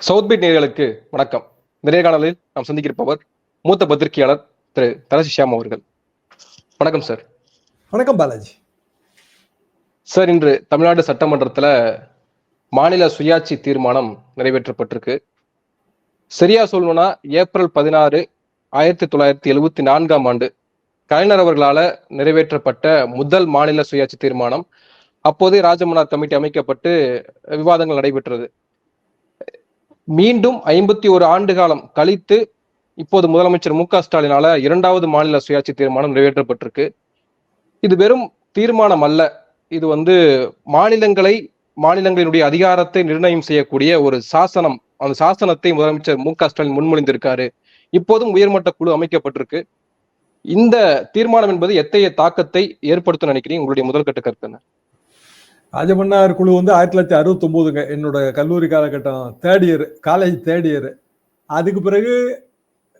South beat நேயர்களுக்கு வணக்கம். இந்த நேர்காணலில் நாம் சந்திக்கிருப்பவர் மூத்த பத்திரிகையாளர் திரு தலசி ஷியாம் அவர்கள். வணக்கம் சார். வணக்கம் பாலாஜி. சார் இன்று தமிழ்நாடு சட்டமன்றத்துல மாநில சுயாட்சி தீர்மானம் நிறைவேற்றப்பட்டிருக்கு. சரியா சொல்லணும்னா ஏப்ரல் பதினாறு ஆயிரத்தி தொள்ளாயிரத்தி எழுவத்தி நான்காம் ஆண்டு கலைஞர் அவர்களால நிறைவேற்றப்பட்ட முதல் மாநில சுயாட்சி தீர்மானம். அப்போதே ராஜமன்னார் கமிட்டி அமைக்கப்பட்டு விவாதங்கள் நடைபெற்றது. மீண்டும் ஐம்பத்தி ஒரு ஆண்டு காலம் கழித்து இப்போது முதலமைச்சர் மு க ஸ்டாலினால இரண்டாவது மாநில சுயாட்சி தீர்மானம் நிறைவேற்றப்பட்டிருக்கு. இது வெறும் தீர்மானம் அல்ல. இது வந்து மாநிலங்களை மாநிலங்களினுடைய அதிகாரத்தை நிர்ணயம் செய்யக்கூடிய ஒரு சாசனம். அந்த சாசனத்தை முதலமைச்சர் மு க ஸ்டாலின் முன்மொழிந்திருக்காரு. இப்போதும் உயர்மட்ட குழு அமைக்கப்பட்டிருக்கு. இந்த தீர்மானம் என்பது எத்தகைய தாக்கத்தை ஏற்படுத்தும் நினைக்கிறீங்க? உங்களுடைய முதல் கட்ட கருத்து என்ன? ராஜமன்னார் குழு வந்து ஆயிரத்தி தொள்ளாயிரத்தி அறுபத்தொம்போதுங்க. என்னோட கல்லூரி காலகட்டம். Third year college third year அதுக்கு பிறகு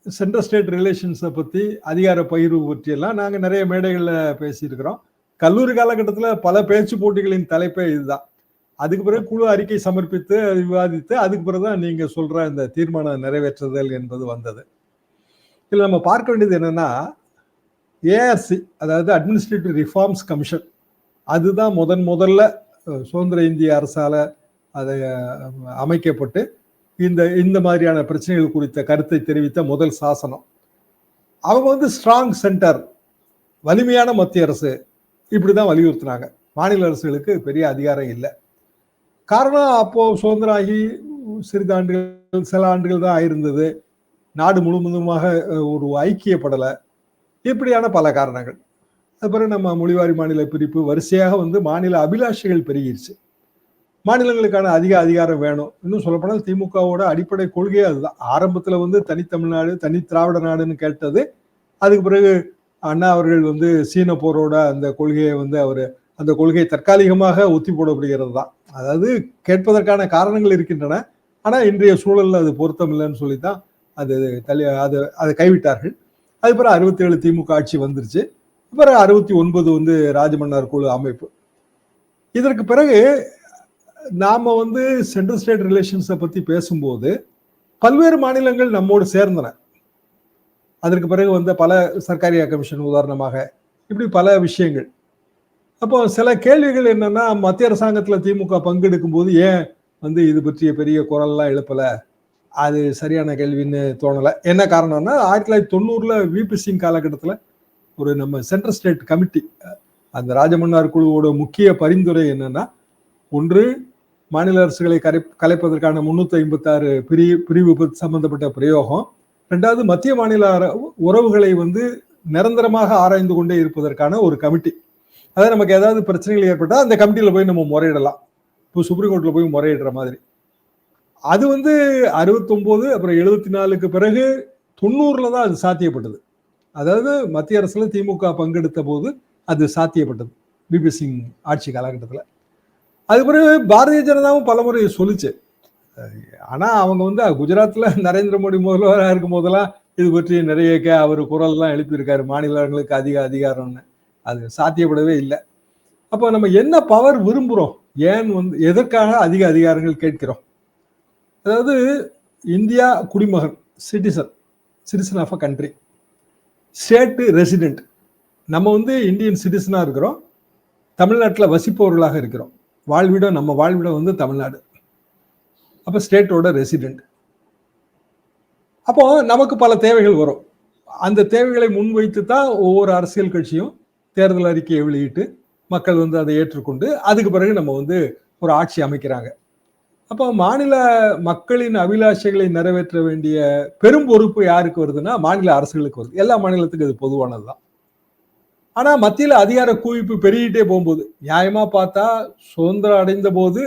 சென்ட்ரல் ஸ்டேட் ரிலேஷன்ஸை பற்றி அதிகார பகிர்வு பற்றியெல்லாம் நாங்கள் நிறைய மேடைகளில் பேசியிருக்கிறோம். கல்லூரி காலகட்டத்தில் பல பேச்சு போட்டிகளின் தலைப்பே இதுதான். அதுக்கு பிறகு குழு அறிக்கை சமர்ப்பித்து விவாதித்து அதுக்கு பிறகு தான் நீங்கள் சொல்கிற இந்த தீர்மானம் நிறைவேற்றுதல் என்பது வந்தது. இதில் நம்ம பார்க்க வேண்டியது என்னென்னா ஏஆர்சி அதாவது அட்மினிஸ்ட்ரேட்டிவ் ரிஃபார்ம்ஸ் கமிஷன் அதுதான் முதன் முதல்ல சுதந்திர இந்திய அரசால அதை அமைக்கப்பட்டு இந்த இந்த மாதிரியான பிரச்சனைகள் குறித்த கருத்தை தெரிவித்த முதல் சாசனம். அவங்க வந்து ஸ்ட்ராங் சென்டர் வலிமையான மத்திய அரசு இப்படி தான் வலியுறுத்தினாங்க. மாநில அரசுகளுக்கு பெரிய அதிகாரம் இல்லை. காரணம் அப்போது சுதந்திரம் ஆகி சிறிது ஆண்டுகள் சில ஆண்டுகள் தான் ஆயிருந்தது. நாடு முழுவதுமாக ஒரு ஐக்கியப்படலை. இப்படியான பல காரணங்கள். அப்புறம் நம்ம மொழிவாரி மாநில பிரிப்பு வரிசையாக வந்து மாநில அபிலாஷைகள் பெருகிருச்சு. மாநிலங்களுக்கான அதிக அதிகாரம் வேணும். இன்னும் சொல்லப்போனால் திமுகவோட அடிப்படை கொள்கையே அதுதான். ஆரம்பத்தில் வந்து தனித்தமிழ்நாடு தனி திராவிட நாடுன்னு கேட்டது. அதுக்கு பிறகு அண்ணா அவர்கள் வந்து சீன போரோட அந்த கொள்கையை வந்து அவர் அந்த கொள்கையை தற்காலிகமாக ஒத்தி போடப்படுகிறது தான். அதாவது கேட்பதற்கான காரணங்கள் இருக்கின்றன. ஆனால் இன்றைய சூழலில் அது பொருத்தமில்லைன்னு சொல்லி தான் அது தள்ளி அது அதை கைவிட்டார்கள். அது பிறகு திமுக ஆட்சி வந்துருச்சு. பிறகு அறுபத்தி ஒன்பது வந்து ராஜமன்னார் குழு அமைப்பு. இதற்கு பிறகு நாம வந்து சென்ட்ரல் ஸ்டேட் ரிலேஷன்ஸை பற்றி பேசும்போது பல்வேறு மாநிலங்கள் நம்மோடு சேர்ந்தன. அதற்கு பிறகு வந்த பல சர்க்காரியா கமிஷன் உதாரணமாக இப்படி பல விஷயங்கள். அப்போ சில கேள்விகள் என்னன்னா மத்திய அரசாங்கத்தில் திமுக பங்கெடுக்கும் போது ஏன் வந்து இது பற்றிய பெரிய குரல்லாம் எழுப்பலை? அது சரியான கேள்வின்னு தோணலை. என்ன காரணம்னா ஆயிரத்தி தொள்ளாயிரத்தி தொண்ணூறில் விபி சிங் காலகட்டத்தில் ஒரு நம்ம சென்ட்ரல் ஸ்டேட் கமிட்டி அந்த ராஜமன்னார் குழுவோட முக்கிய பரிந்துரை என்னன்னா ஒன்று மாநில அரசுகளை கரை கலைப்பதற்கான முன்னூத்தி ஐம்பத்தி ஆறு பிரிவு பிரிவு சம்பந்தப்பட்ட பிரயோகம். ரெண்டாவது மத்திய மாநில உறவுகளை வந்து நிரந்தரமாக ஆராய்ந்து கொண்டே இருப்பதற்கான ஒரு கமிட்டி அதாவது நமக்கு ஏதாவது பிரச்சனைகள் ஏற்பட்டால் அந்த கமிட்டியில் போய் நம்ம முறையிடலாம். இப்போ சுப்ரீம் கோர்ட்டில் போய் முறையிடுற மாதிரி. அது வந்து அறுபத்தொம்போது அப்புறம் எழுபத்தி நாலுக்கு பிறகு தொண்ணூறில் தான் அது சாத்தியப்பட்டது. அதாவது மத்திய அரசுல திமுக பங்கெடுத்த போது அது சாத்தியப்பட்டது. பிபி சிங் ஆட்சி காலகட்டத்தில். அது பிறகு பாரதிய ஜனதாவும் பலமுறை சொல்லிச்சு. ஆனால் அவங்க வந்து குஜராத்தில் நரேந்திர மோடி முதல்வராக இருக்கும் போதெல்லாம் இது பற்றி நிறைய அவர் குரல்லாம் எழுப்பியிருக்காரு. மாநிலங்களுக்கு அதிக அதிகாரம்னு. அது சாத்தியப்படவே இல்லை. அப்போ நம்ம என்ன பவர் விரும்புகிறோம் ஏன் வந்து எதற்காக அதிக அதிகாரங்கள் கேட்கிறோம்? அதாவது இந்தியா குடிமகன் citizen citizen of a country state resident. நம்ம வந்து இந்தியன் சிட்டிசனாக இருக்கிறோம். தமிழ்நாட்டில் வசிப்பவர்களாக இருக்கிறோம். வாழ்விடம் நம்ம வாழ்விடம் வந்து தமிழ்நாடு. அப்போ ஸ்டேட்டோட ரெசிடென்ட். அப்போ நமக்கு பல தேவைகள் வரும். அந்த தேவைகளை முன்வைத்து தான் ஒவ்வொரு அரசியல் கட்சியும் தேர்தல் அறிக்கையை வெளியிட்டு மக்கள் வந்து அதை ஏற்றுக்கொண்டு அதுக்கு பிறகு நம்ம வந்து ஒரு ஆட்சி அமைக்கிறாங்க. அப்போ மாநில மக்களின் அபிலாஷைகளை நிறைவேற்ற வேண்டிய பெரும் பொறுப்பு யாருக்கு வருதுன்னா மாநில அரசுகளுக்கு வருது. எல்லா மாநிலத்துக்கும் இது பொதுவானது தான் ஆனால் மத்தியில் அதிகார குவிப்பு பெருகிட்டே போகும்போது நியாயமாக பார்த்தா சுதந்திரம் அடைந்த போது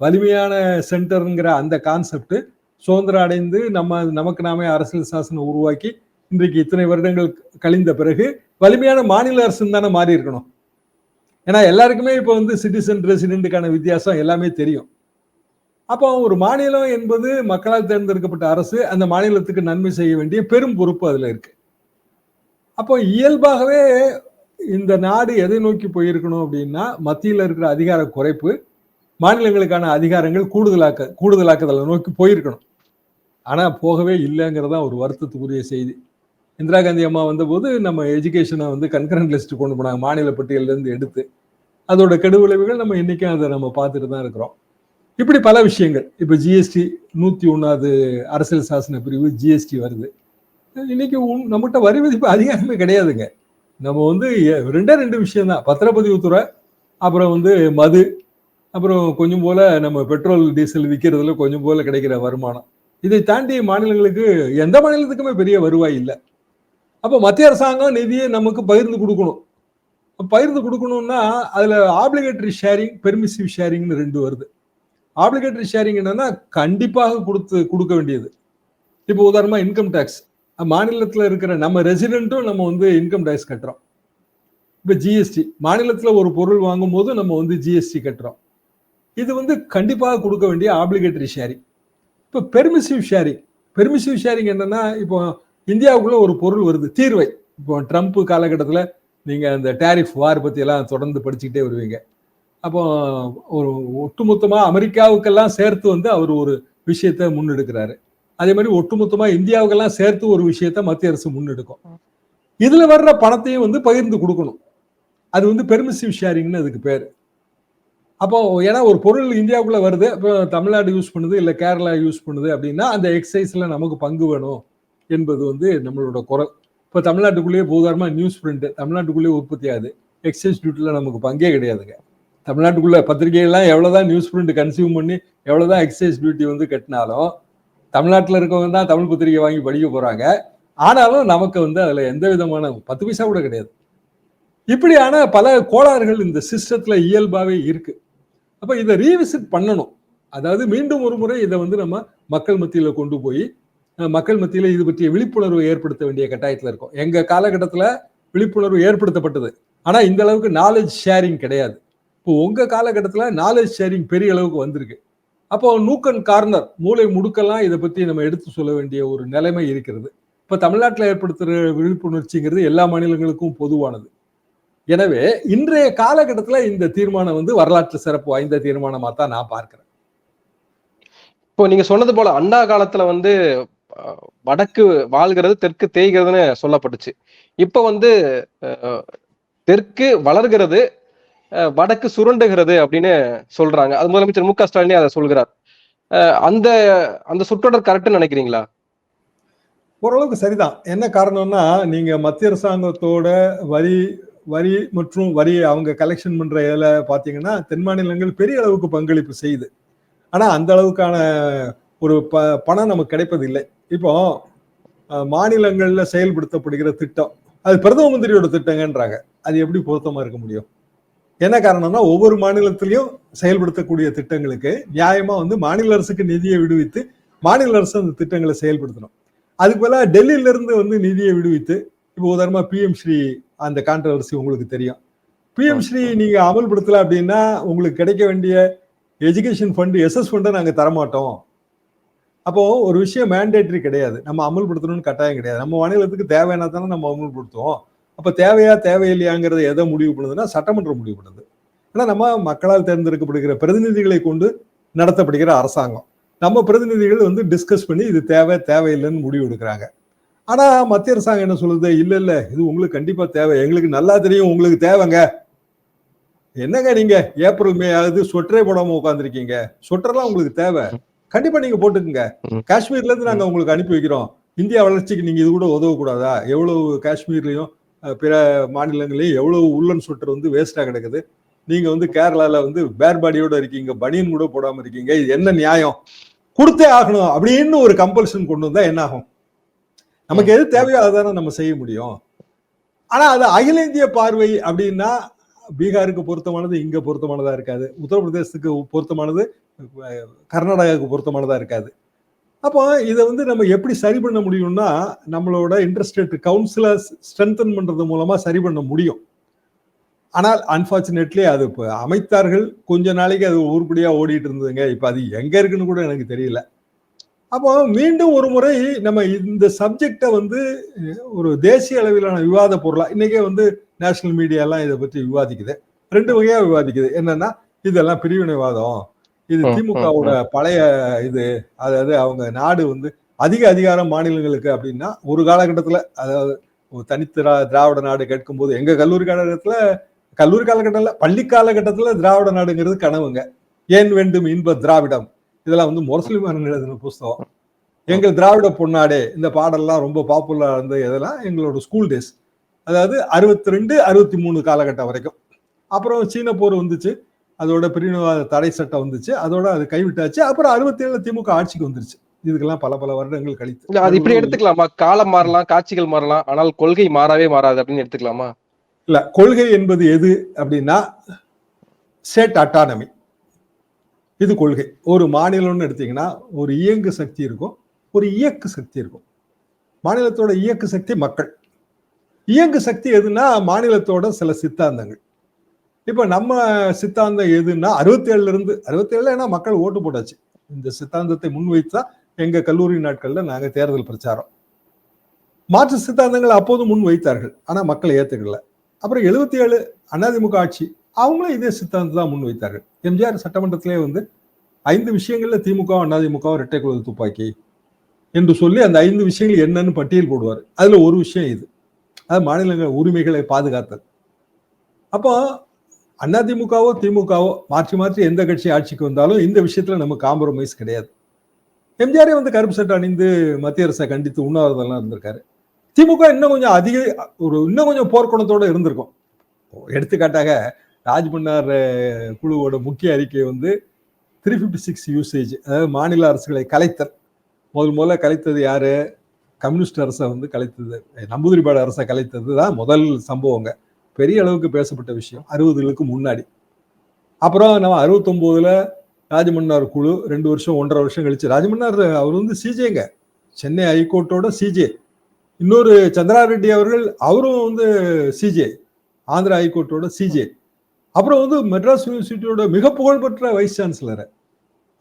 வலிமையான சென்டருங்கிற அந்த கான்செப்ட் சுதந்திரம் அடைந்து நம்ம நமக்கு நாமே அரசியல் சாசனம் உருவாக்கி இன்றைக்கு இத்தனை வருடங்கள் கழிந்த பிறகு வலிமையான மாநில அரசு தானே மாறி இருக்கணும் ஏன்னா எல்லாருக்குமே இப்போ வந்து சிட்டிசன் ரெசிடென்ட்டுக்கான வித்தியாசம் எல்லாமே தெரியும். அப்போ ஒரு மாநிலம் என்பது மக்களால் தேர்ந்தெடுக்கப்பட்ட அரசு அந்த மாநிலத்துக்கு நன்மை செய்ய வேண்டிய பெரும் பொறுப்பு அதில் இருக்கு. அப்போ இயல்பாகவே இந்த நாடு எதை நோக்கி போயிருக்கணும் அப்படின்னா மத்தியில் இருக்கிற அதிகார குறைப்பு மாநிலங்களுக்கான அதிகாரங்கள் கூடுதலாக்க கூடுதலாக்குதலை நோக்கி போயிருக்கணும். ஆனால் போகவே இல்லைங்கிறதா ஒரு வருத்தத்துக்குரிய செய்தி. இந்திரா காந்தி அம்மா வந்தபோது நம்ம எஜுகேஷனை வந்து கன்கரண்ட் லிஸ்ட் கொண்டு போனாங்க மாநில பட்டியலேருந்து எடுத்து. அதோட கெடுவிளைவுகள் நம்ம இன்னைக்கும் அதை நம்ம பார்த்துட்டு தான் இருக்கிறோம். இப்படி பல விஷயங்கள். இப்போ ஜிஎஸ்டி நூற்றி ஒன்றாவது அரசியல் சாசன பிரிவு ஜிஎஸ்டி வருது. இன்னைக்கு நம்மகிட்ட வரி விதிப்பு அதிகாரமே கிடையாதுங்க. நம்ம வந்து ரெண்டே ரெண்டு விஷயம் தான் பத்திரப்பதிவுத்துறை அப்புறம் வந்து மது அப்புறம் கொஞ்சம் போல் நம்ம பெட்ரோல் டீசல் விற்கிறதுல கொஞ்சம் போல் கிடைக்கிற வருமானம். இதை தாண்டி மாநிலங்களுக்கு எந்த மாநிலத்துக்குமே பெரிய வருவாய் இல்லை. அப்போ மத்திய அரசாங்கம் நிதியை நமக்கு பகிர்ந்து கொடுக்கணும். பகிர்ந்து கொடுக்கணும்னா அதில் ஆப்ளிகேட்டரி ஷேரிங் பெர்மிசிவ் ஷேரிங்னு ரெண்டு வருது. ஆப்ளிகேட்டரி ஷேரிங் என்னன்னா கண்டிப்பாக கொடுத்து கொடுக்க வேண்டியது. இப்போ உதாரணமா இன்கம் டேக்ஸ் மாநிலத்தில் இருக்கிற நம்ம ரெசிடென்ட்டும் நம்ம வந்து இன்கம் டேக்ஸ் கட்டுறோம். இப்போ ஜிஎஸ்டி மாநிலத்தில் ஒரு பொருள் வாங்கும் போது நம்ம வந்து ஜிஎஸ்டி கட்டுறோம். இது வந்து கண்டிப்பாக கொடுக்க வேண்டிய ஆப்ளிகேட்டரி ஷேரிங் இப்போ பெர்மிசிவ் ஷேரிங் பெர்மிசிவ் ஷேரிங் என்னன்னா இப்போ இந்தியாவுக்குள்ள ஒரு பொருள் வருது தீர்வை. இப்போ ட்ரம்ப் காலகட்டத்தில் நீங்கள் அந்த டேரிஃப் வார் பற்றியெல்லாம் தொடர்ந்து படிச்சுக்கிட்டே வருவீங்க. அப்போ ஒரு ஒட்டுமொத்தமா அமெரிக்காவுக்கெல்லாம் சேர்த்து வந்து அவர் ஒரு விஷயத்த முன்னெடுக்கிறாரு. அதே மாதிரி ஒட்டுமொத்தமாக இந்தியாவுக்கெல்லாம் சேர்த்து ஒரு விஷயத்த மத்திய அரசு முன்னெடுக்கும். இதுல வர்ற பணத்தையும் வந்து பகிர்ந்து கொடுக்கணும். அது வந்து பெர்மிசிவ் ஷேரிங்னு அதுக்கு பேர். அப்போ ஏன்னா ஒரு பொருள் இந்தியாவுக்குள்ள வருது இப்போ தமிழ்நாடு யூஸ் பண்ணுது இல்லை கேரளா யூஸ் பண்ணுது அப்படின்னா அந்த எக்ஸைஸ்ல நமக்கு பங்கு வேணும் என்பது வந்து நம்மளோட குரல். இப்போ தமிழ்நாட்டுக்குள்ளேயே பூதாரமா நியூஸ் பிரிண்ட் தமிழ்நாட்டுக்குள்ளேயே உற்பத்தி ஆகுது. எக்ஸைஸ் டியூட்டியில் நமக்கு பங்கே கிடையாதுங்க. தமிழ்நாட்டுக்குள்ள பத்திரிகைகள்லாம் எவ்வளவுதான் நியூஸ் பிரிண்ட் கன்சியூம் பண்ணி எவ்வளவுதான் எக்ஸைஸ் டியூட்டி வந்து கட்டினாலும் தமிழ்நாட்டில் இருக்கவங்க தான் தமிழ் பத்திரிகை வாங்கி படிக்க போகிறாங்க ஆனாலும் நமக்கு வந்து அதில் எந்த விதமான பத்து பைசா கூட கிடையாது. இப்படியான பல கோளாறுகள் இந்த சிஸ்டத்தில் இயல்பாகவே இருக்கு. அப்போ இதை ரீவிசிட் பண்ணணும். அதாவது மீண்டும் ஒரு முறை இதை வந்து நம்ம மக்கள் மத்தியில் கொண்டு போய் மக்கள் மத்தியில் இது பற்றிய விழிப்புணர்வு ஏற்படுத்த வேண்டிய கட்டாயத்தில் இருக்கும். எங்கள் காலகட்டத்தில் விழிப்புணர்வு ஏற்படுத்தப்பட்டது. ஆனால் இந்த அளவுக்கு நாலேஜ் ஷேரிங் கிடையாது. இப்போ உங்கள் காலகட்டத்தில் நாலேஜ் ஷேரிங் பெரிய அளவுக்கு வந்திருக்கு. அப்போ நூக்கன் கார்னர் மூளை முடுக்கெல்லாம் இதை பற்றி நம்ம எடுத்து சொல்ல வேண்டிய ஒரு நிலைமை இருக்கிறது. இப்போ தமிழ்நாட்டில் ஏற்படுத்துகிற விழிப்புணர்ச்சிங்கிறது எல்லா மாநிலங்களுக்கும் பொதுவானது. எனவே இன்றைய காலகட்டத்தில் இந்த தீர்மானம் வந்து வரலாற்று சிறப்பு வாய்ந்த தீர்மானமாக தான் நான் பார்க்குறேன். இப்போ நீங்க சொன்னது போல அண்ணா காலத்துல வந்து வடக்கு வாழ்கிறது தெற்கு தேய்கிறதுன்னு சொல்லப்பட்டுச்சு. இப்ப வந்து தெற்கு வளர்கிறது வடக்கு சுரண்டுகிறது அப்படின்னு சொல்றாங்க. அது முதலமைச்சர் மு க ஸ்டாலினே அதை சொல்கிறார். அந்த அந்த சொற்றொடர் கரெக்ட்னு நினைக்கிறீங்களா? ஓரளவுக்கு சரிதான். என்ன காரணம்னா நீங்க மத்திய அரசாங்கத்தோட வரி வரி மற்றும் வரி அவங்க கலெக்ஷன் பண்ற இதில் பார்த்தீங்கன்னா தென் மாநிலங்கள் பெரிய அளவுக்கு பங்களிப்பு செய்யுது. ஆனால் அந்த அளவுக்கான ஒரு ப பணம் நமக்கு கிடைப்பதில்லை. இப்போ மாநிலங்களில் செயல்படுத்தப்படுகிற திட்டம் அது பிரதம மந்திரியோட திட்டங்கன்றாங்க. அது எப்படி பொருத்தமாக இருக்க முடியும்? என்ன காரணம்னா ஒவ்வொரு மாநிலத்திலையும் செயல்படுத்தக்கூடிய திட்டங்களுக்கு நியாயமா வந்து மாநில அரசுக்கு நிதியை விடுவித்து மாநில அரசு அந்த திட்டங்களை செயல்படுத்தணும். அதுக்கு பதிலாக டெல்லியில இருந்து வந்து நிதியை விடுவித்து இப்போ உதாரணமா பிஎம் ஸ்ரீ அந்த கான்ட்ரவர்சி உங்களுக்கு தெரியும். பிஎம் ஸ்ரீ நீங்க அமல்படுத்தல அப்படின்னா உங்களுக்கு கிடைக்க வேண்டிய எஜுகேஷன் ஃபண்ட் எஸ்எஸ் ஃபண்டை நாங்க தரமாட்டோம். அப்போ ஒரு விஷயம் மேண்டேட்டரி கிடையாது. நம்ம அமல்படுத்தணும்னு கட்டாயம் கிடையாது. நம்ம மாநிலத்துக்கு தேவையான தானே நம்ம அமல்படுத்துவோம். அப்ப தேவையா தேவையில்லையாங்கிறத எதை முடிவு பண்ணுதுன்னா சட்டமன்றம் முடிவு பண்ணுது. ஆனா நம்ம மக்களால் தேர்ந்தெடுக்கப்படுகிற பிரதிநிதிகளை கொண்டு நடத்தப்படுகிற அரசாங்கம். நம்ம பிரதிநிதிகள் வந்து டிஸ்கஸ் பண்ணி இது தேவை தேவையில்லைன்னு முடிவு எடுக்கிறாங்க. ஆனா மத்திய அரசாங்கம் என்ன சொல்லுது? இல்ல இல்ல இது உங்களுக்கு கண்டிப்பா தேவை. எங்களுக்கு நல்லா தெரியும் உங்களுக்கு தேவைங்க. என்னங்க நீங்க? ஏப்ரல் மே ஆகுது சொட்டரே போடாம உட்காந்துருக்கீங்க சொட்டர்லாம் உங்களுக்கு தேவை. கண்டிப்பா நீங்க போட்டுக்குங்க. காஷ்மீர்ல இருந்து நாங்க உங்களுக்கு அனுப்பி வைக்கிறோம். இந்தியா வளர்ச்சிக்கு நீங்க இது கூட உதவக்கூடாதா? எவ்வளவு காஷ்மீர்லயும் பிற மாநிலங்களையும் எவ்வளவு உள்ளன் சொட்டர் வந்து வேஸ்டா கிடக்குது. நீங்க வந்து கேரளால வந்து பேர் பாடியோட இருக்கீங்க பனியன் கூட போடாம இருக்கீங்க இது என்ன நியாயம்? கொடுத்தே ஆகணும் அப்படின்னு ஒரு கம்பல்ஷன் கொண்டு வந்தா என்ன ஆகும்? நமக்கு எது தேவையோ அதுதானே நம்ம செய்ய முடியும். ஆனா அது அகில இந்திய பார்வை அப்படின்னா பீகாருக்கு பொருத்தமானது இங்க பொருத்தமானதா இருக்காது. உத்தரப்பிரதேசத்துக்கு பொருத்தமானது கர்நாடகாவுக்கு பொருத்தமானதா இருக்காது. அப்போ இதை வந்து நம்ம எப்படி சரி பண்ண முடியும்னா நம்மளோட இன்டர்ஸ்டேட் கவுன்சிலை ஸ்ட்ரென்தன் பண்ணுறது மூலமாக சரி பண்ண முடியும். ஆனால் அன்ஃபார்ச்சுனேட்லி அது இப்போ அமைத்தார்கள். கொஞ்ச நாளைக்கு அது உருப்படியாக ஓடிட்டு இருந்ததுங்க. இப்போ அது எங்கே இருக்குன்னு கூட எனக்கு தெரியல. அப்போ மீண்டும் ஒரு முறை நம்ம இந்த சப்ஜெக்டை வந்து ஒரு தேசிய அளவிலான விவாத பொருளாக இன்றைக்கே வந்து நேஷனல் மீடியாலாம் இதை பற்றி விவாதிக்குது. ரெண்டு வகையாக விவாதிக்குது. என்னென்னா இதெல்லாம் பிரிவினைவாதம். இது திமுகவோட பழைய இது அதாவது அவங்க நாடு வந்து அதிக அதிகாரம் மாநிலங்களுக்கு அப்படின்னா ஒரு காலகட்டத்துல அதாவது ஒரு தனித்து திரா- திராவிட நாடு கேட்கும்போது எங்க கல்லூரி காலகட்டத்துல கல்லூரி காலகட்டத்துல பள்ளி காலகட்டத்துல திராவிட நாடுங்கிறது கனவுங்க. ஏன் வேண்டும் இன்ப திராவிடம்? இதெல்லாம் வந்து முரசலிமாரன் எழுதின புஸ்தகம். எங்கள் திராவிட பொன்னாடே இந்த பாடல்லாம் ரொம்ப பாப்புலரா இருந்த இதெல்லாம் எங்களோட ஸ்கூல் டேஸ் அதாவது அறுபத்தி ரெண்டு அறுபத்தி மூணு காலகட்டம் வரைக்கும். அப்புறம் சீன போர் வந்துச்சு. அதோட பிரிவினவாத தடை சட்டம் வந்துச்சு. அதோட அது கைவிட்டாச்சு. அப்புறம் அறுபத்தி ஏழுல திமுக ஆட்சிக்கு வந்துருச்சு. இதுக்கெல்லாம் பல பல வருடங்கள் கழித்து. அது இப்படி எடுத்துக்கலாமா? காலம் மாறலாம் காட்சிகள் மாறலாம் ஆனால் கொள்கை மாறவே மாறாது அப்படின்னு எடுத்துக்கலாமா? இல்ல கொள்கை என்பது எது அப்படின்னா ஸ்டேட் அட்டானமி இது கொள்கை. ஒரு மாநிலம்னு எடுத்தீங்கன்னா ஒரு இயங்கு சக்தி இருக்கும் ஒரு இயக்கு சக்தி இருக்கும். மாநிலத்தோட இயக்கு சக்தி மக்கள். இயங்கு சக்தி எதுன்னா மாநிலத்தோட சில சித்தாந்தங்கள். இப்ப நம்ம சித்தாந்தம் எதுன்னா அறுபத்தி ஏழுல இருந்து அறுபத்தி ஏழுல ஏன்னா மக்கள் ஓட்டு போட்டாச்சு. இந்த சித்தாந்தத்தை முன்வைத்தா எங்க கல்லூரி நாட்கள்ல நாங்க தேர்தல் பிரச்சாரம். மாற்று சித்தாந்தங்கள் அப்போது முன் வைத்தார்கள் ஆனா மக்கள் ஏத்துக்கல. அப்புறம் எழுபத்தி ஏழு அதிமுக ஆட்சி அவங்களும் இதே சித்தாந்தம் தான் முன் வைத்தார்கள் எம்ஜிஆர் சட்டமன்றத்திலே வந்து ஐந்து விஷயங்கள்ல திமுக அதிமுக இரட்டை குழு துப்பாக்கி என்று சொல்லி அந்த ஐந்து விஷயங்கள் என்னன்னு பட்டியல் போடுவார். அதுல ஒரு விஷயம் இது. அது மாநிலங்கள் உரிமைகளை பாதுகாத்தல். அப்போ அதிமுகவோ திமுகவோ மாற்றி மாற்றி எந்த கட்சி ஆட்சிக்கு வந்தாலும் இந்த விஷயத்துல நம்ம காம்ப்ரமைஸ் கிடையாது. எம்ஜிஆரே வந்து கருப்பு சட்டை அணிந்து மத்திய அரசை கண்டித்து உண்ணாவிரதெல்லாம் இருந்திருக்காரு. திமுக இன்னும் கொஞ்சம் அதிக ஒரு இன்னும் கொஞ்சம் போர்க்குணத்தோட இருந்திருக்கும். எடுத்துக்காட்டாக ராஜ்மன்னார் குழுவோட முக்கிய அறிக்கை வந்து த்ரீ ஃபிஃப்டி சிக்ஸ் யூசேஜ் அதாவது மாநில அரசுகளை கலைத்தல். முதல் முதல்ல கலைத்தது யாரு? கம்யூனிஸ்ட் அரசை வந்து கலைத்தது. நம்பூதிரிபாடு அரசை கலைத்தது தான் முதல் சம்பவங்க. பெரிய அளவுக்கு பேசப்பட்ட விஷயம். அறுபதுகளுக்கு முன்னாடி. அப்புறம் நம்ம அறுபத்தொம்போதுல ராஜமன்னார் குழு ரெண்டு வருஷம் ஒன்றரை வருஷம் கழிச்சு ராஜமன்னார் அவர் வந்து சிஜேங்க சென்னை ஹைகோர்ட்டோட சிஜே இன்னொரு சந்திரா ரெட்டி அவர்கள் அவரும் வந்து சிஜே ஆந்திரா ஹைகோர்ட்டோட சிஜே அப்புறம் வந்து மெட்ராஸ் யூனிவர்சிட்டியோட மிக புகழ்பெற்ற வைஸ் சான்சலர்.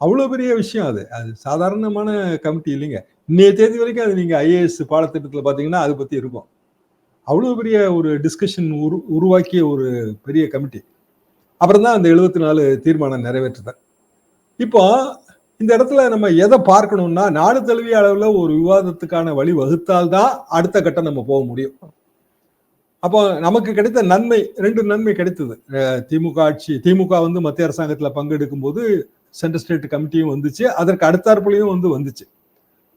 அவ்வளோ பெரிய விஷயம் அது. அது சாதாரணமான கமிட்டி இல்லைங்க. இன்னைய தேதி வரைக்கும் அது நீங்கள் ஐஏஎஸ் பாடத்திட்டத்தில் பார்த்தீங்கன்னா அதை பற்றி இருக்கும். அவ்வளோ பெரிய ஒரு டிஸ்கஷன் உரு உருவாக்கிய ஒரு பெரிய கமிட்டி அப்புறம் தான் அந்த எழுபத்தி நாலு தீர்மானம் நிறைவேற்றுதல் இப்போ இந்த இடத்துல நம்ம எதை பார்க்கணும்னா நாடு தழுவிய அளவில் ஒரு விவாதத்துக்கான வழி வகுத்தால்தான் அடுத்த கட்டம் நம்ம போக முடியும். அப்போ நமக்கு கிடைத்த நன்மை ரெண்டு நன்மை கிடைத்தது. திமுக ஆட்சி திமுக வந்து மத்திய அரசாங்கத்தில் பங்கெடுக்கும் போது சென்ட்ரல் ஸ்டேட் கமிட்டியும் வந்துச்சு. அதற்கு அடுத்தாற்புலையும் வந்து வந்துச்சு.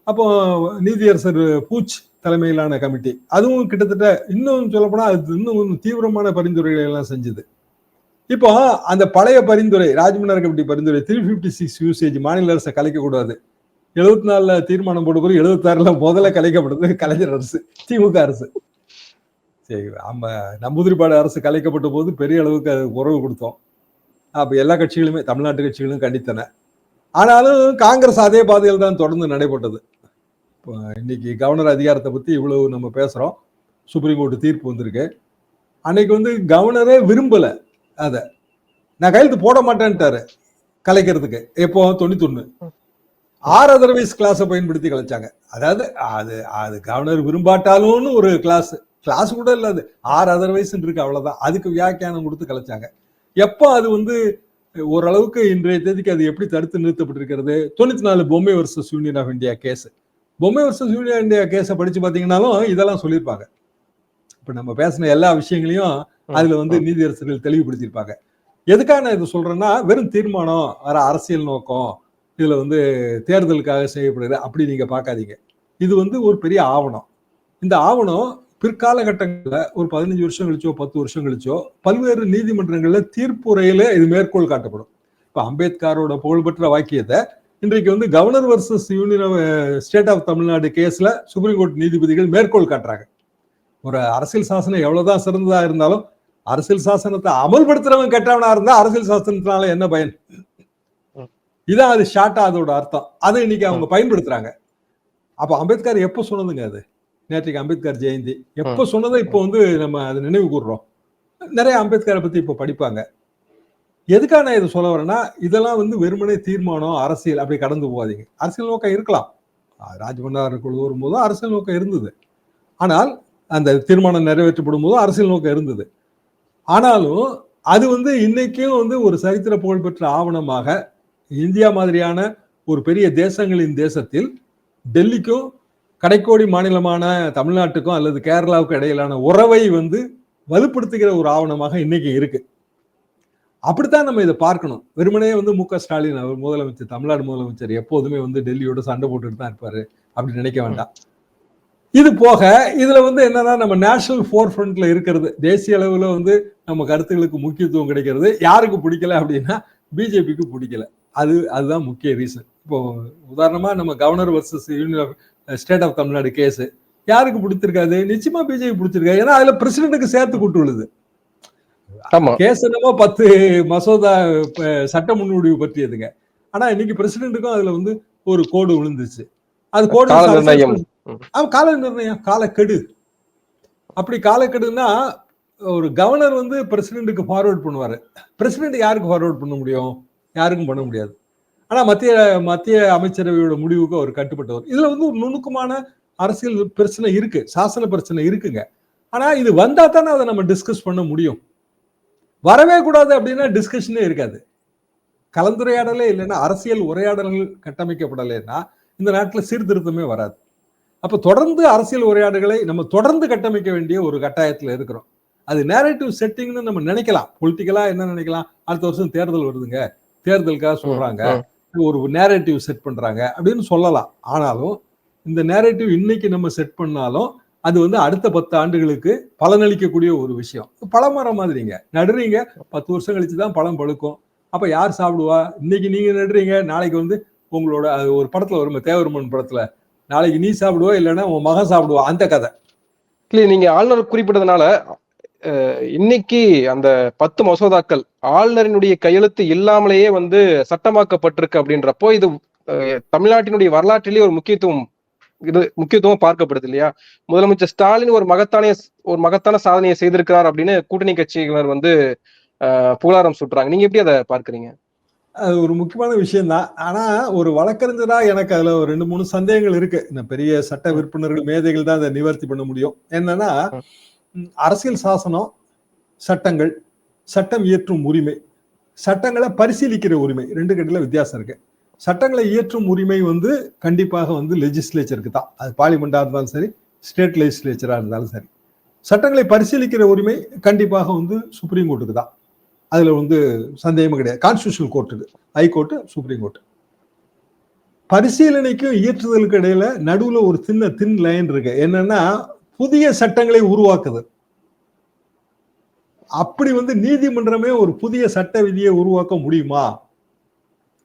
அப்போ நீதியரசர் பூச் தலைமையிலான கமிட்டி. அதுவும் கிட்டத்தட்ட இன்னும் சொல்லப்போனால் அது இன்னும் தீவிரமான பரிந்துரைகளை எல்லாம் செஞ்சது. இப்போ அந்த பழைய பரிந்துரை ராஜ்மன்னர் கமிட்டி பரிந்துரை த்ரீ ஃபிஃப்டி சிக்ஸ் யூசேஜ் மாநில அரசை கலைக்கக்கூடாது. எழுபத்தி நாலில் தீர்மானம் போட்ட எழுபத்தாறில் எழுபத்தி முதல்ல கலைக்கப்பட்டது கலைஞர் அரசு திமுக அரசு. சரி நம்ம நம்பூதிரிப்பாடு அரசு கலைக்கப்பட்ட போது பெரிய அளவுக்கு அது உறவு கொடுத்தோம். அப்போ எல்லா கட்சிகளுமே தமிழ்நாட்டு கட்சிகளும் கண்டித்தன. ஆனாலும் காங்கிரஸ் அதே பாதையில் தான் தொடர்ந்து நடைபெற்றது. இன்னைக்கு கவர்னர் அதிகாரத்தை பற்றி இவ்வளவு நம்ம பேசுகிறோம் சுப்ரீம் கோர்ட்டு தீர்ப்பு வந்திருக்கு. அன்னைக்கு வந்து கவர்னரே விரும்பலை அதை. நான் கையெழுத்து போட மாட்டேன்ட்டாரு கலைக்கிறதுக்கு. எப்போ? தொண்ணூத்தொன்னு. ஆர் அதர்வைஸ் கிளாஸை பயன்படுத்தி கலைச்சாங்க. அதாவது அது அது கவர்னர் விரும்பாட்டாலும்னு ஒரு கிளாஸ் கிளாஸ் கூட இல்லை அது. ஆர் அதர்வைஸ் இருக்கு அவ்வளோதான் அதுக்கு வியாக்கியானம் கொடுத்து கலைச்சாங்க. எப்போ அது வந்து ஓரளவுக்கு இன்றைய தேதிக்கு அது எப்படி தடுத்து நிறுத்தப்பட்டிருக்கிறது? தொண்ணூத்தி நாலு பொம்மை வருஷம் union of India case Bommai versus union India கேஸை படிச்சு பாத்தீங்கன்னாலும் இதெல்லாம் சொல்லியிருப்பாங்க. இப்ப நம்ம பேசின எல்லா விஷயங்களையும் அதுல வந்து நீதியரசர்கள் தெளிவுபடுத்தியிருப்பாங்க. எதுக்காக நான் இது சொல்றேன்னா வெறும் தீர்மானம் வர அரசியல் நோக்கம் இதுல வந்து தேர்தலுக்காக செய்யப்படுது அப்படி நீங்க பார்க்காதீங்க. இது வந்து ஒரு பெரிய ஆவணம். இந்த ஆவணம் பிற்காலகட்டங்கள்ல ஒரு பதினஞ்சு வருஷம் கழிச்சோ பத்து வருஷம் கழிச்சோ பல்வேறு நீதிமன்றங்கள்ல தீர்ப்புரையில இது மேற்கோள் காட்டப்படும். இப்ப அம்பேத்கரோட புகழ்பெற்ற வாக்கியத்தை இன்றைக்கு வந்து governor versus union state of Tamil Nadu கேஸ்ல சுப்ரீம் கோர்ட் நீதிபதிகள் மேற்கோள் காட்டுறாங்க. ஒரு அரசியல் சாசனம் எவ்வளவுதான் சிறந்ததா இருந்தாலும் அரசியல் சாசனத்தை அமல்படுத்துறவன் கெட்டவனா இருந்தா அரசியல் சாசனத்தினால என்ன பயன்? இதான் அது ஷார்ட்டா அதோட அர்த்தம். அதை இன்னைக்கு அவங்க பயன்படுத்துறாங்க. அப்ப அம்பேத்கர் எப்ப சொன்னதுங்க அது? நேற்றைக்கு அம்பேத்கர் ஜெயந்தி. எப்ப சொன்னதை இப்போ வந்து நம்ம அதை நினைவு கூறுறோம் நிறைய அம்பேத்கரை பத்தி இப்போ படிப்பாங்க. எதுக்காக நான் இதை சொல்ல வரேன்னா இதெல்லாம் வந்து வெறுமனே தீர்மானம் அரசியல் அப்படி கடந்து போகாதீங்க. அரசியல் நோக்கம் இருக்கலாம். ராஜமன்னார் குழு வரும்போதும் அரசியல் நோக்கம் இருந்தது. ஆனால் அந்த தீர்மானம் நிறைவேற்றப்படும் போதும் அரசியல் நோக்கம் இருந்தது. ஆனாலும் அது வந்து இன்னைக்கும் வந்து ஒரு சரித்திர புகழ்பெற்ற ஆவணமாக இந்தியா மாதிரியான ஒரு பெரிய தேசங்களின் தேசத்தில் டெல்லிக்கும் கடைக்கோடி மாநிலமான தமிழ்நாட்டுக்கும் அல்லது கேரளாவுக்கும் இடையிலான உறவை வந்து வலுப்படுத்துகிற ஒரு ஆவணமாக இன்னைக்கு இருக்குது அப்படித்தான் நம்ம இதை பார்க்கணும். வெறுமனே வந்து மு க. ஸ்டாலின் அவர் முதலமைச்சர் தமிழ்நாடு முதலமைச்சர் எப்போதுமே வந்து டெல்லியோட சண்டை போட்டுட்டு தான் இருப்பாரு அப்படி நினைக்க வேண்டாம். இது போக இதுல வந்து என்னன்னா நம்ம நேஷனல் ஃபோர் ஃப்ரண்ட்ல இருக்கிறது தேசிய அளவுல வந்து நம்ம கருத்துக்களுக்கு முக்கியத்துவம் கிடைக்கிறது யாருக்கு பிடிக்கல அப்படின்னா பிஜேபிக்கு பிடிக்கல. அது அதுதான் முக்கிய ரீசன் இப்போ உதாரணமா நம்ம governor versus union state of Tamil Nadu case யாருக்கு பிடிச்சிருக்காது நிச்சயமா பிஜேபி பிடிச்சிருக்காது ஏன்னா அதுல பிரசிடென்ட்டுக்கு சேர்த்து கூட்டு விழுது. ஆமா கேஸ் என்னமோ பத்து மசோதா சட்ட முன்வடிவு பற்றியதுங்க. ஆனா இன்னைக்கு பிரசிடென்ட்டுக்கும் அதுல வந்து ஒரு கோடு விழுந்துச்சு அது கோடு. ஆமா, கால நிர்ணயம் காலக்கெடு. அப்படி காலக்கெடுன்னா ஒரு கவர்னர் வந்து பிரசிடென்ட்டுக்கு ஃபார்வர்ட் பண்ணுவாரு. பிரசிடென்ட் யாருக்கு ஃபார்வர்ட் பண்ண முடியும்? யாருக்கும் பண்ண முடியாது. ஆனா மத்திய மத்திய அமைச்சரவையோட முடிவுக்கு அவர் கட்டுப்பட்டவர். இதுல வந்து ஒரு நுணுக்கமான அரசியல் பிரச்சனை இருக்கு. சாசன பிரச்சனை இருக்குங்க. ஆனா இது வந்தா தானே அதை நம்ம டிஸ்கஸ் பண்ண முடியும். வரவே கூடாது அப்படின்னா டிஸ்கஷனே இருக்காது. கலந்துரையாடலே இல்லைன்னா அரசியல் உரையாடல்கள் கட்டமைக்கப்படலைன்னா இந்த நாட்டில் சீர்திருத்தமே வராது. அப்ப தொடர்ந்து அரசியல் உரையாடல்களை நம்ம தொடர்ந்து கட்டமைக்க வேண்டிய ஒரு கட்டாயத்துல இருக்கிறோம். அது நேரேட்டிவ் செட்டிங்னு நம்ம நினைக்கலாம். பொலிட்டிக்கலா என்ன நினைக்கலாம்? அடுத்த வருஷம் தேர்தல் வருதுங்க. தேர்தலுக்காக சொல்றாங்க. ம், ஒரு நேரேட்டிவ் செட் பண்றாங்க அப்படின்னு சொல்லலாம். ஆனாலும் இந்த நேரேட்டிவ் இன்னைக்கு நம்ம செட் பண்ணாலும் அது வந்து அடுத்த பத்து ஆண்டுகளுக்கு பலனளிக்கக்கூடிய ஒரு விஷயம். பழமரம் மாதிரிங்க. நடுறீங்க பத்து வருஷம் கழிச்சு தான் பழம் பழுக்கும். அப்போ யார் சாப்பிடுவா? இன்னைக்கு நீங்கள் நடுறீங்க நாளைக்கு வந்து உங்களோட அது ஒரு படத்தில் வரும் தேவருமன் படத்தில். நாளைக்கு நீ சாப்பிடுவா இல்லைன்னா உன் மகன் சாப்பிடுவா? அந்த கதை. இல்லை நீங்கள் ஆளுநர் குறிப்பிட்டதுனால இன்னைக்கு அந்த பத்து மசோதாக்கள் ஆளுநரினுடைய கையெழுத்து இல்லாமலேயே வந்து சட்டமாக்கப்பட்டிருக்கு அப்படின்றப்போ இது தமிழ்நாட்டினுடைய வரலாற்றிலேயே ஒரு முக்கியத்துவம் இது முக்கியத்துவம் பார்க்கப்படுது இல்லையா? முதலமைச்சர் ஸ்டாலின் ஒரு மகத்தான ஒரு மகத்தான சாதனையை செய்திருக்கிறார் அப்படின்னு கூட்டணி கட்சியினர் வந்து புகழாரம் சுட்டுறாங்க. நீங்க எப்படி அதை பார்க்கறீங்க? அது ஒரு முக்கியமான விஷயம் தான் ஆனா ஒரு வழக்கறிஞரா எனக்கு அதுல ஒரு ரெண்டு மூணு சந்தேகங்கள் இருக்கு. இந்த பெரிய சட்ட விற்பனர்கள் மேதைகள் தான் அதை நிவர்த்தி பண்ண முடியும். என்னன்னா அரசியல் சாசனம் சட்டங்கள் சட்டம் இயற்றும் உரிமை சட்டங்களை பரிசீலிக்கிற உரிமை ரெண்டு கட்டில வித்தியாசம் இருக்கு. சட்டங்களை இயற்றும் உரிமை வந்து கண்டிப்பாக வந்து லெஜிஸ்லேச்சருக்கு தான். அது பார்லிமெண்டா இருந்தாலும் சரி ஸ்டேட் லெஜிஸ்லேச்சராக இருந்தாலும் சரி. சட்டங்களை பரிசீலிக்கிற உரிமை கண்டிப்பாக வந்து சுப்ரீம் கோர்ட்டுக்கு தான். அதில் வந்து சந்தேகமும் கிடையாது. கான்ஸ்டியூஷனல் கோர்ட்டுக்கு ஹைகோர்ட்டு சுப்ரீம் கோர்ட் பரிசீலனைக்கும் இயற்றுதலுக்கு இடையில நடுவில் ஒரு சின்ன தின் லைன் இருக்கு. என்னன்னா புதிய சட்டங்களை உருவாக்குது. அப்படி வந்து நீதிமன்றமே ஒரு புதிய சட்ட விதியை உருவாக்க முடியுமா?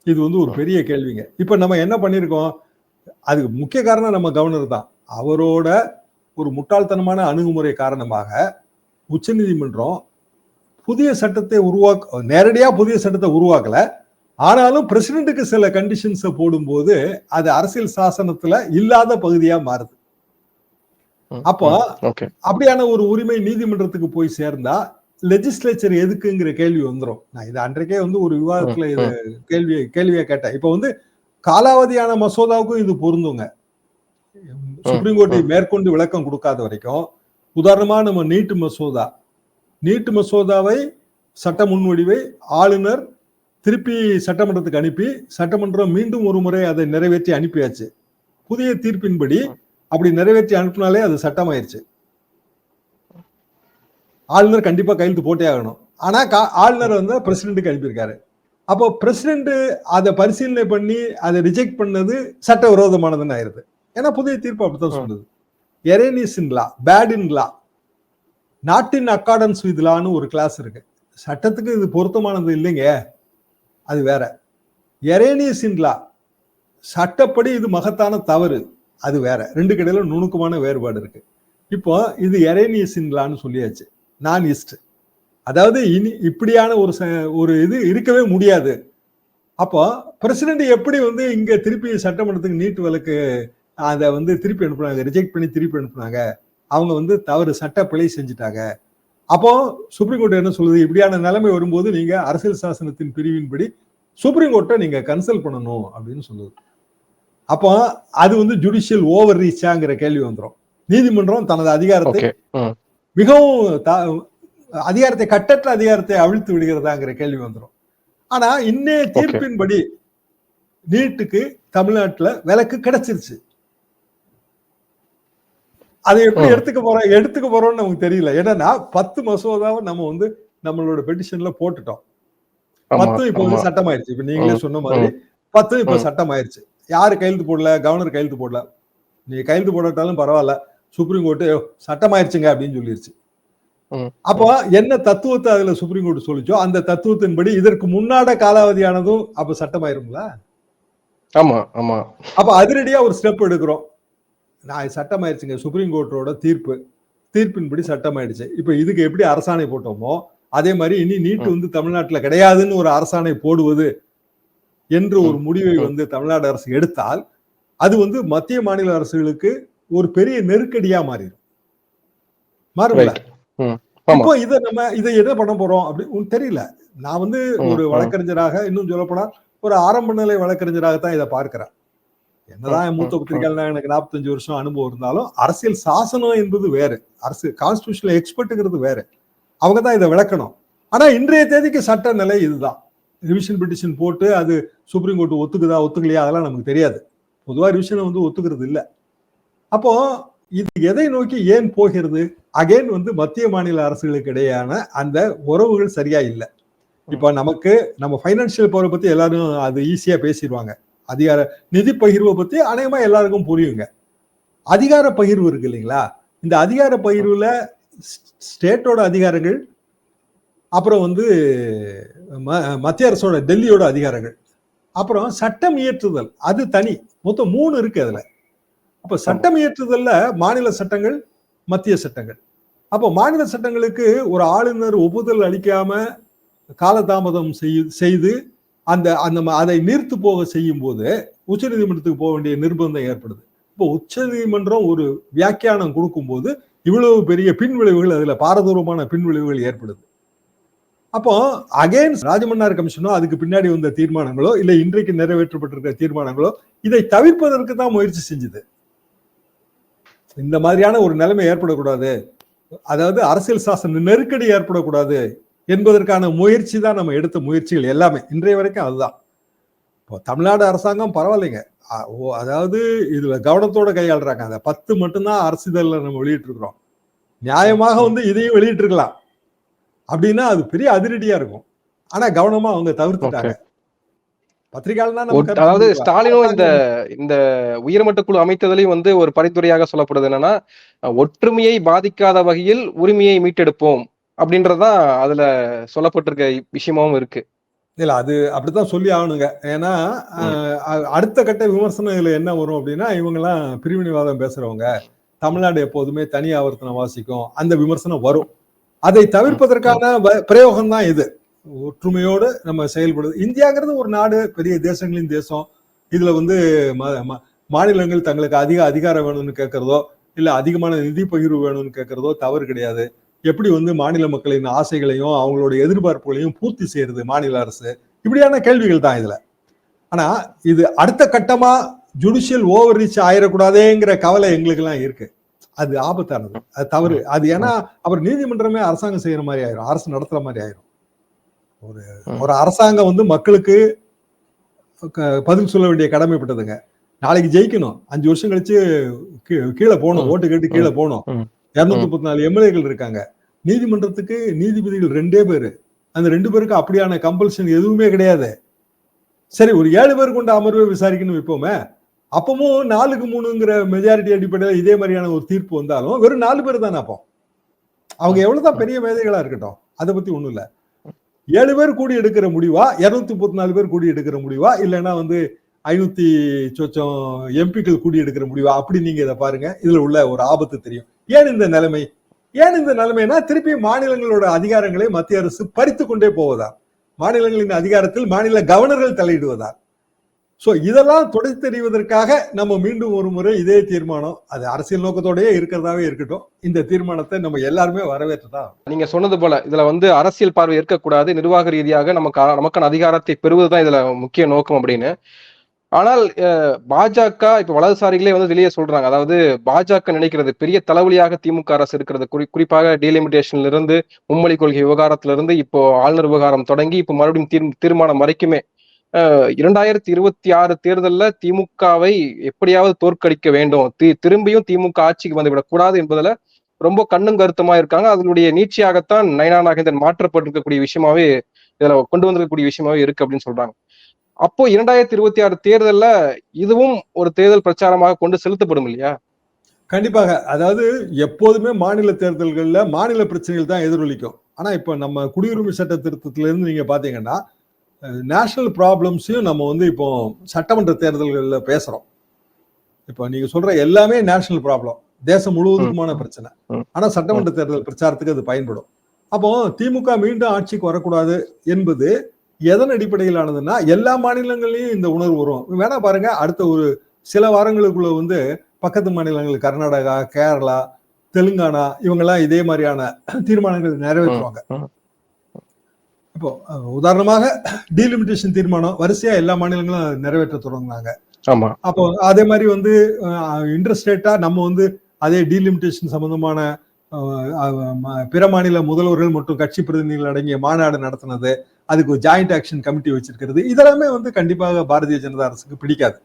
இது வந்து ஒரு பெரிய கேள்விங்க. இப்ப நம்ம என்ன பண்ணிருக்கோம்? அதுக்கு முக்கிய காரணம் நம்ம கவர்னர் தான். அவரோட ஒரு முட்டாள்தனமான அணுகுமுறை காரணமாக உச்சநீதிமன்றம் புதிய சட்டத்தை உருவாக்க நேரடியா புதிய சட்டத்தை உருவாக்கல. ஆனாலும் பிரசிடென்ட்டுக்கு சில கண்டிஷன்ஸை போடும்போது அது அரசியல் சாசனத்துல இல்லாத பகுதியா மாறுது. அப்போ அப்படியான ஒரு உரிமை நீதிமன்றத்துக்கு போய் சேர்ந்தா லெஜிஸ்லேச்சர் எதுக்குங்கிற கேள்வி வந்துரும். நான் இது அன்றைக்கே வந்து ஒரு விவாதத்துல இது கேள்வியை கேள்வியா கேட்டேன். இப்போ வந்து காலாவதியான மசோதாவுக்கும் இது பொருந்துங்க. சுப்ரீம் கோர்ட்டை மேற்கொண்டு விளக்கம் கொடுக்காத வரைக்கும் உதாரணமா நம்ம நீட்டு மசோதா. நீட்டு மசோதாவை சட்ட முன்வடிவை ஆளுநர் திருப்பி சட்டமன்றத்துக்கு அனுப்பி சட்டமன்றம் மீண்டும் ஒரு முறை அதை நிறைவேற்றி அனுப்பியாச்சு. புதிய தீர்ப்பின்படி அப்படி நிறைவேற்றி அனுப்பினாலே அது சட்டமாயிருச்சு. ஆளுநர் கண்டிப்பாக கையெழுத்து போட்டே ஆகணும். ஆனால் கா- ஆளுநர் வந்து பிரசிடென்ட்டுக்கு அனுப்பியிருக்காரு. அப்போ பிரசிடென்ட் அதை பரிசீலனை பண்ணி அதை ரிஜெக்ட் பண்ணது சட்ட விரோதமானதுன்னு ஆயிருது. ஏன்னா புதிய தீர்ப்பு அப்படித்தான் சொல்லுது. Erroneous in law bad in law not in accordance with லான்னு ஒரு கிளாஸ் இருக்கு. சட்டத்துக்கு இது பொருத்தமானது இல்லைங்க. அது வேற. எரேனியஸ் இன் லா சட்டப்படி இது மகத்தான தவறு. அது வேற. ரெண்டு கடையில நுணுக்கமான வேறுபாடு இருக்கு. இப்போ இது எரேனியஸ் இன் லான்னு சொல்லியாச்சு. நான் இஸ்ட் அதாவது இனி இப்படியான ஒரு ஒரு இது இருக்கவே முடியாது. அப்போ பிரசிடென்ட் எப்படி வந்து இங்க திருப்பி சட்டமன்றத்துக்கு நீட்டு வழக்கு அதை வந்து திருப்பி அனுப்புனாங்க ரிஜெக்ட் பண்ணி திருப்பி அனுப்புனாங்க அவங்க வந்து தவறு சட்ட பிழை செஞ்சுட்டாங்க. அப்போ சுப்ரீம் கோர்ட் என்ன சொல்லுது? இப்படியான நிலைமை வரும்போது நீங்க அரசியல் சாசனத்தின் பிரிவின்படி சுப்ரீம் கோர்ட்டை நீங்க கன்சல்ட் பண்ணணும் அப்படின்னு சொல்லுது. அப்போ அது வந்து ஜுடிஷியல் ஓவர் ரீச்சாங்கிற கேள்வி வந்துரும். நீதிமன்றம் தனது அதிகாரத்தை மிகவும் அதிகாரத்தை கட்டற்ற அதிகாரத்தை அவிழ்த்து விடுகிறதாங்கிற கேள்வி வந்துரும். ஆனா இன்னைய தீர்ப்பின்படி நீட்டுக்கு தமிழ்நாட்டுல விலக்கு கிடைச்சிருச்சு. அதை எப்படி. எடுத்துக்க போறோம் எடுத்துக்க போறோம்னு நமக்கு தெரியல. ஏன்னா பத்து மசோதாவை நம்ம வந்து நம்மளோட பெட்டிஷன்ல போட்டுட்டோம். ஆமா பத்தும் இப்போ வந்து சட்டம் ஆயிருச்சு இப்ப நீங்களே சொன்ன மாதிரி பத்தும் இப்ப. சட்டம் ஆயிருச்சு யாரு கையெழுத்து போடல? கவர்னர் கையெழுத்து போடல. நீ கையெழுத்து போடாட்டாலும் பரவாயில்ல. சுப்ரீம் கோர்ட்டு சட்டம் ஆயிருச்சுங்க அப்படின்னு சொல்லிருச்சு. அப்போ என்ன தத்துவத்தை அதுல சுப்ரீம் கோர்ட் சொல்லிச்சோ அந்த தத்துவத்தின்படி இதற்கு முன்னாட காலாவதியானதும் அப்ப சட்டம் ஆயிருங்களா ஆமா ஆமா. அப்ப அதிரடியா ஒரு ஸ்டெப் எடுக்கிறோம். நான் சட்டம் ஆயிடுச்சுங்க சுப்ரீம் கோர்ட்டோட தீர்ப்பு. தீர்ப்பின்படி சட்டம் ஆயிடுச்சு இப்ப இதுக்கு எப்படி அரசாணை போட்டோமோ அதே மாதிரி இனி நீட் வந்து தமிழ்நாட்டுல கிடையாதுன்னு ஒரு அரசாணை போடுவது என்று ஒரு முடிவை. வந்து தமிழ்நாடு அரசு எடுத்தால் அது வந்து மத்திய மாநில அரசுகளுக்கு ஒரு பெரிய நெருக்கடியா மாறிடும். மாறும்ல? இப்போ இதை நம்ம இதை என்ன பண்ண போறோம் அப்படி உனக்கு தெரியல. நான் வந்து ஒரு. வழக்கறிஞராக இன்னும் சொல்ல போனா ஒரு ஆரம்ப நிலை வழக்கறிஞராகத்தான் இதை பார்க்கிறேன். என்னதான் மூத்த பத்திரிகையாளர் எனக்கு நாற்பத்தஞ்சு வருஷம் அனுபவம் இருந்தாலும் அரசியல் சாசனம் என்பது வேறு. அரசு கான்ஸ்டியூஷனல் எக்ஸ்பர்ட்டுங்கிறது வேறு. அவங்க தான் இதை விளக்கணும். ஆனா இன்றைய தேதிக்கு சட்ட நிலை இதுதான். ரிவிஷன் பெட்டிஷன் போட்டு அது சுப்ரீம் கோர்ட் ஒத்துக்குதா ஒத்துக்கலையா அதெல்லாம் நமக்கு தெரியாது. பொதுவா ரிவிஷனை வந்து ஒத்துக்கிறது இல்ல அப்போ இது எதை நோக்கி ஏன் போகிறது? அகைன் வந்து மத்திய மாநில அரசுகளுக்கு இடையேயான அந்த உறவுகள் சரியா இல்லை. இப்ப நமக்கு நம்ம ஃபைனான்சியல் பவரை பத்தி எல்லாரும் அது ஈஸியா பேசிடுவாங்க அதிகார நிதி பகிர்வை பத்தி அநேகமா எல்லாருக்கும் புரியுங்க. அதிகார பகிர்வு இருக்கு இல்லைங்களா? இந்த அதிகார பகிர்வுல ஸ்டேட்டோட அதிகாரங்கள் அப்புறம் வந்து ம- மத்திய அரசோட டெல்லியோட அதிகாரங்கள் அப்புறம் சட்டம் இயற்றுதல் அது தனி. மொத்தம் மூணு இருக்கு அதுல. அப்ப சட்டம் இயற்றுதல்ல மாநில சட்டங்கள் மத்திய சட்டங்கள். அப்போ மாநில சட்டங்களுக்கு ஒரு ஆளுநர் ஒப்புதல் அளிக்காம காலதாமதம் செய்து செய்து அந்த அந்த ம- அதை நீர்த்து போக செய்யும் போது உச்சநீதிமன்றத்துக்கு போக வேண்டிய நிர்பந்தம் ஏற்படுது. இப்போ உச்சநீதிமன்றம் ஒரு வியாக்கியானம் கொடுக்கும்போது இவ்வளவு பெரிய பின்விளைவுகள் அதுல பாரதூரமான பின்விளைவுகள் ஏற்படுது. அப்போ அகைன் ராஜமன்னார் கமிஷனோ அதுக்கு பின்னாடி வந்த தீர்மானங்களோ இல்லை இன்றைக்கு நிறைவேற்றப்பட்டிருக்கிற தீர்மானங்களோ இதை தவிர்ப்பதற்கு தான் முயற்சி செஞ்சது. இந்த மாதிரியான ஒரு நிலைமை ஏற்படக்கூடாது. அதாவது அரசியல் சாசன நெருக்கடி ஏற்படக்கூடாது என்பதற்கான முயற்சி தான் நம்ம எடுத்த முயற்சிகள் எல்லாமே. இன்றைய வரைக்கும் அதுதான். இப்போ தமிழ்நாடு அரசாங்கம் பரவாயில்லைங்க. அதாவது இதுல கவனத்தோட கையாளுறாங்க. அந்த பத்து மட்டும்தான் அரசிதழ்ல நம்ம வெளியிட்டு இருக்கிறோம் நியாயமாக வந்து இதையும் வெளியிட்டு இருக்கலாம் அப்படின்னா அது பெரிய அதிரடியா இருக்கும். ஆனா கவனமா அவங்க தவிர்த்துட்டாங்க பத்திரிகையாளர்னா நம்ம ஒட்- கருத்து அதாவது. ஸ்டாலினும் இந்த இந்த உயர்மட்ட குழு அமைத்ததுலயும் வந்து ஒரு பரிந்துரையாக சொல்லப்படுது என்னன்னா ஒற்றுமையை பாதிக்காத வகையில் உரிமையை மீட்டெடுப்போம் அப்படின்றதுதான் அதுல சொல்லப்பட்டிருக்க விஷயமாவும் இருக்கு. இல்ல அது அப்படித்தான் சொல்லி ஆகணுங்க. ஏன்னா அடுத்த கட்ட விமர்சனம் இதுல என்ன வரும் அப்படின்னா இவங்க எல்லாம் பிரிவினைவாதம் பேசுறவங்க. தமிழ்நாடு எப்போதுமே தனி ஆவர்த்தனம் வாசிக்கும். அந்த விமர்சனம் வரும். அதை தவிர்ப்பதற்கான பிரயோகம் தான் இது. ஒற்றுமையோடு நம்ம செயல்படுது. இந்தியாங்கிறது ஒரு நாடு பெரிய தேசங்களின் தேசம். இதுல வந்து மாநிலங்கள் தங்களுக்கு அதிக அதிகாரம் வேணும்னு கேட்கறதோ இல்ல அதிகமான நிதி பகிர்வு வேணும்னு கேட்கறதோ தவறு கிடையாது. எப்படி வந்து மாநில மக்களின் ஆசைகளையும் அவங்களோட எதிர்பார்ப்புகளையும் பூர்த்தி செய்யறது மாநில அரசு? இப்படியான கேள்விகள் தான் இதுல. ஆனா இது அடுத்த கட்டமா ஜுடிஷியல் ஓவர் ரீச் ஆயிடக்கூடாதேங்கிற கவலை எங்களுக்கு எல்லாம் இருக்கு. அது ஆபத்தானது. அது தவறு. அது ஏன்னா அப்புறம் நீதிமன்றமே அரசாங்கம் செய்யற மாதிரி ஆயிரும். அரசு நடத்துற மாதிரி ஆயிரும். ஒரு ஒரு அரசாங்கம் வந்து மக்களுக்கு பதில் சொல்ல வேண்டிய கடமைப்பட்டதுங்க. நாளைக்கு ஜெயிக்கணும். அஞ்சு வருஷம் கழிச்சு கீழே போகணும். ஓட்டு கேட்டு கீழே போகணும். இருநூத்தி முப்பத்தி நாலு எம்எல்ஏக்கள் இருக்காங்க. நீதிமன்றத்துக்கு நீதிபதிகள் ரெண்டே பேரு. அந்த ரெண்டு பேருக்கு அப்படியான கம்பல்ஷன் எதுவுமே கிடையாது. சரி ஒரு ஏழு பேர் கொண்ட அமர்வை விசாரிக்கணும் வைப்போமே. அப்பவும் நாலுக்கு மூணுங்கிற மெஜாரிட்டி அடிப்படையில் இதே மாதிரியான ஒரு தீர்ப்பு வந்தாலும் வெறும் நாலு பேர் தானே அப்போ. அவங்க எவ்வளவுதான் பெரிய மேதைகளா இருக்கட்டும். அதை பத்தி ஒண்ணும் இல்ல. ஏழு பேர் கூடி எடுக்கிற முடிவா? இருநூத்தி முப்பத்தி நாலு பேர் கூடி எடுக்கிற முடிவா? இல்லைன்னா வந்து ஐநூத்தி சொச்சம் எம்பிக்கள் கூடி எடுக்கிற முடிவா? அப்படி நீங்க இதை பாருங்க. இதுல உள்ள ஒரு ஆபத்து தெரியும். ஏன் இந்த நிலைமை? ஏன் இந்த நிலைமைனா திருப்பி மாநிலங்களோட அதிகாரங்களை மத்திய அரசு பறித்து கொண்டே போவதா? மாநிலங்களின் அதிகாரத்தில் மாநில கவர்னர்கள் தலையிடுவதா? ஸோ இதெல்லாம் தொடை தெரிவதற்காக நம்ம மீண்டும் ஒரு முறை இதே தீர்மானம் அது அரசியல் நோக்கத்தோடயே இருக்கிறதாவே இருக்கட்டும் இந்த தீர்மானத்தை நம்ம எல்லாருமே வரவேற்றதா? நீங்க சொன்னது போல இதுல வந்து அரசியல் பார்வை இருக்கக்கூடாது நிர்வாக ரீதியாக நமக்கு நமக்கான அதிகாரத்தை பெறுவதுதான் இதுல முக்கிய நோக்கம் அப்படின்னு. ஆனால் பாஜக இப்ப வலதுசாரிகளே வந்து வெளியே சொல்றாங்க. அதாவது பாஜக நினைக்கிறது பெரிய தலைவலியாக திமுக அரசு இருக்கிறது. குறி குறிப்பாக டீலிமிட்டேஷன்ல இருந்து மும்மொழி கொள்கை விவகாரத்துல இருந்து இப்போ ஆளுநர் விவகாரம் தொடங்கி இப்போ மறுபடியும் தீர் தீர்மானம் வரைக்குமே இரண்டாயிரத்தி இருபத்தி ஆறு தேர்தல்ல திமுகவை எப்படியாவது தோற்கடிக்க வேண்டும். தி- திரும்பியும் திமுக ஆட்சிக்கு வந்துவிடக் கூடாது என்பதுல ரொம்ப கண்ணும் கருத்துமா இருக்காங்க. அதனுடைய நீட்சியாகத்தான் நயனா நாகேந்திரன் மாற்றப்பட்டிருக்கக்கூடிய விஷயமாவே இதுல கொண்டு வந்திருக்கக்கூடிய விஷயமாவே இருக்கு அப்படின்னு சொல்றாங்க. அப்போ இரண்டாயிரத்தி இருபத்தி ஆறு தேர்தல்ல இதுவும் ஒரு தேர்தல் பிரச்சாரமாக கொண்டு செலுத்தப்படும் இல்லையா? கண்டிப்பாக. அதாவது எப்போதுமே மாநில தேர்தல்கள்ல மாநில பிரச்சனைகள் தான் எதிரொலிக்கும். ஆனா இப்போ நம்ம குடியுரிமை சட்ட திருத்தத்திலிருந்து நீங்க பாத்தீங்கன்னா நேஷனல் ப்ராப்ளம்ஸையும் நம்ம வந்து இப்போ சட்டமன்ற தேர்தல்கள்ல பேசுறோம். இப்போ நீங்க சொல்ற எல்லாமே நேஷனல் ப்ராப்ளம் தேசம் முழுவதுக்குமான பிரச்சனை. ம். ஆனா சட்டமன்ற தேர்தல் பிரச்சாரத்துக்கு அது பயன்படும். அப்போ திமுக மீண்டும் ஆட்சிக்கு வரக்கூடாது என்பது எதன் அடிப்படையிலானதுன்னா எல்லா மாநிலங்கள்லயும் இந்த உணர்வு வரும். வேணா பாருங்க அடுத்த ஒரு சில வாரங்களுக்குள்ள வந்து பக்கத்து மாநிலங்கள் கர்நாடகா கேரளா தெலுங்கானா இவங்கெல்லாம் இதே மாதிரியான தீர்மானங்கள் நிறைவேற்றுவாங்க. இப்போ உதாரணமாக டீலிமிட்டேஷன் தீர்மானம் வரிசையா எல்லா மாநிலங்களும் நிறைவேற்ற தொடங்கினாங்க. ஆமா. அப்போ அதே மாதிரி வந்து இன்ட்ரெஸ்டேட்டா நம்ம வந்து அதே டீலிமிட்டேஷன் சம்பந்தமான பிற மாநில முதல்வர்கள் மற்றும் கட்சி பிரதிநிதிகள் அடங்கிய மாநாடு நடத்தினது அதுக்கு ஒரு ஜாயிண்ட் ஆக்ஷன் கமிட்டி வச்சிருக்கிறது இதெல்லாமே வந்து கண்டிப்பாக பாரதிய ஜனதா அரசுக்கு பிடிக்காது.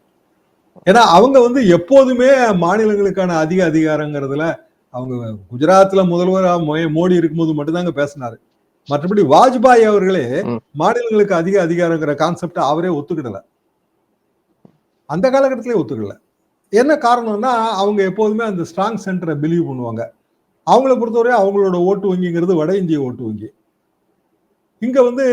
ஏன்னா அவங்க வந்து எப்போதுமே மாநிலங்களுக்கான அதிக அதிகாரங்கிறதுல அவங்க குஜராத்ல முதல்வர் மோடி இருக்கும்போது மட்டும்தாங்க பேசினாரு. மற்றபடி வாஜ்பாய் அவர்களே. மாநிலங்களுக்கு அதிக அதிகாரங்கிற கான்செப்டை அவரே ஒத்துக்கிடல. அந்த காலகட்டத்திலே ஒத்துக்கல. என்ன காரணம்னா அவங்க எப்போதுமே அந்த ஸ்ட்ராங் சென்டரை பிலீவ் பண்ணுவாங்க. அவங்கள பொறுத்தவரை அவங்களோட ஓட்டு வங்கிங்கிறது வட இந்திய ஓட்டு வங்கி. இங்க வந்து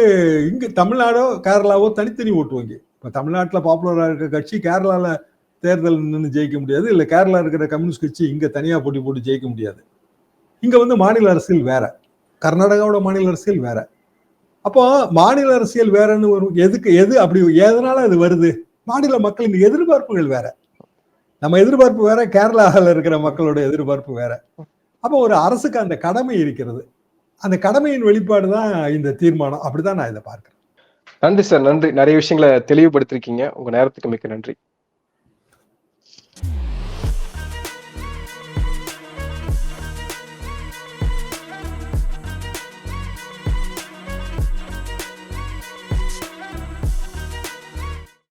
இங்க தமிழ்நாடோ கேரளாவோ தனித்தனி ஓட்டு வங்கி. இப்ப தமிழ்நாட்டுல பாப்புலரா இருக்க கட்சி கேரளால தேர்தல் நின்று ஜெயிக்க முடியாது. இல்ல கேரளா இருக்கிற கம்யூனிஸ்ட் கட்சி இங்க தனியா போட்டி போட்டு ஜெயிக்க முடியாது. இங்க வந்து மாநில அரசியல் வேற. கர்நாடகாவோட மாநில அரசியல் வேற. அப்போ மாநில அரசியல் வேறன்னு வரும் எதுக்கு எது அப்படி எதனால அது வருது? மாநில மக்களின் எதிர்பார்ப்புகள் வேற. நம்ம எதிர்பார்ப்பு வேற கேரளாவில் இருக்கிற மக்களோட எதிர்பார்ப்பு வேற. அப்போ ஒரு அரசுக்கு அந்த கடமை இருக்கிறது. அந்த கடமையின் வெளிப்பாடு தான் இந்த தீர்மானம். அப்படிதான் நான் இதை பார்க்கிறேன். நன்றி சார் நன்றி. நிறைய விஷயங்களை தெளிவுபடுத்திருக்கீங்க. உங்க நேரத்துக்கு மிக்க நன்றி.